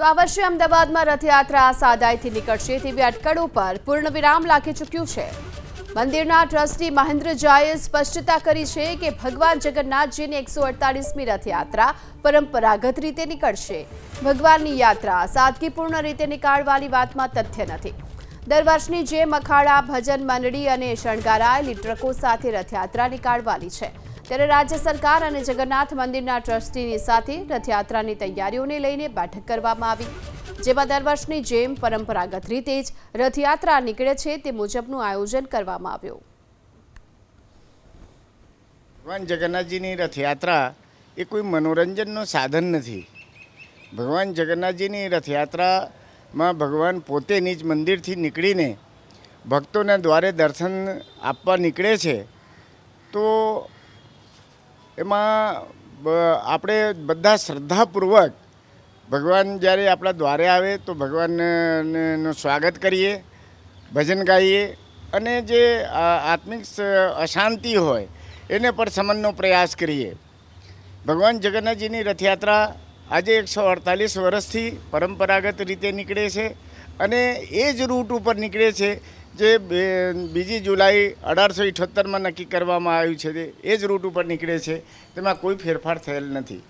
તો આ વર્ષે અમદાવાદમાં રથયાત્રા સાદાઈથી નીકળશે તેવી અટકળો પર પૂર્ણ વિરામ લાગી ચૂક્યું છે. મંદિરના ટ્રસ્ટી મહેન્દ્ર ઝાએ સ્પષ્ટતા કરી છે કે ભગવાન જગન્નાથજીની એકસો અડતાલીસમી રથયાત્રા પરંપરાગત રીતે નીકળશે. ભગવાનની યાત્રા સાદગીપૂર્ણ રીતે નીકાળવાની વાતમાં તથ્ય નથી. દર વર્ષની જેમ અખાડા, ભજન મંડળી અને શણગારાયેલી ટ્રકો સાથે રથયાત્રા નીકાળવાની છે. ત્યારે રાજ્ય સરકાર અને જગન્નાથ મંદિરના ટ્રસ્ટીની સાથે રથયાત્રાની તૈયારીઓને લઈને બેઠક કરવામાં આવી, જેમાં દર વર્ષની જેમ પરંપરાગત રીતે જ રથયાત્રા નીકળે છે તે મુજબનું આયોજન કરવામાં આવ્યું. ભગવાન જગન્નાથજીની રથયાત્રા એ કોઈ મનોરંજનનું સાધન નથી. ભગવાન જગન્નાથજીની રથયાત્રામાં ભગવાન પોતે નિજ મંદિરથી નીકળીને ભક્તોના દ્વારે દર્શન આપવા નીકળે છે, તો એમાં આપણે બધા શ્રદ્ધાપૂર્વક ભગવાન જ્યારે આપણા દ્વારે આવે તો ભગવાનનું સ્વાગત કરીએ, ભજન ગાઈએ અને જે આત્મિક અશાંતિ હોય એને પણ સમનનો પ્રયાસ કરીએ. ભગવાન જગન્નાથજીની રથયાત્રા આજે એકસો અડતાલીસ વર્ષથી પરંપરાગત રીતે નીકળે છે અને એ જ રૂટ ઉપર નીકળે છે જે બીજી જુલાઈ અઢારસો ઇઠોતેરમાં નક્કી કરવામાં આવ્યું છે એ જ રૂટ ઉપર નીકળે છે. તેમાં કોઈ ફેરફાર થયેલ નથી.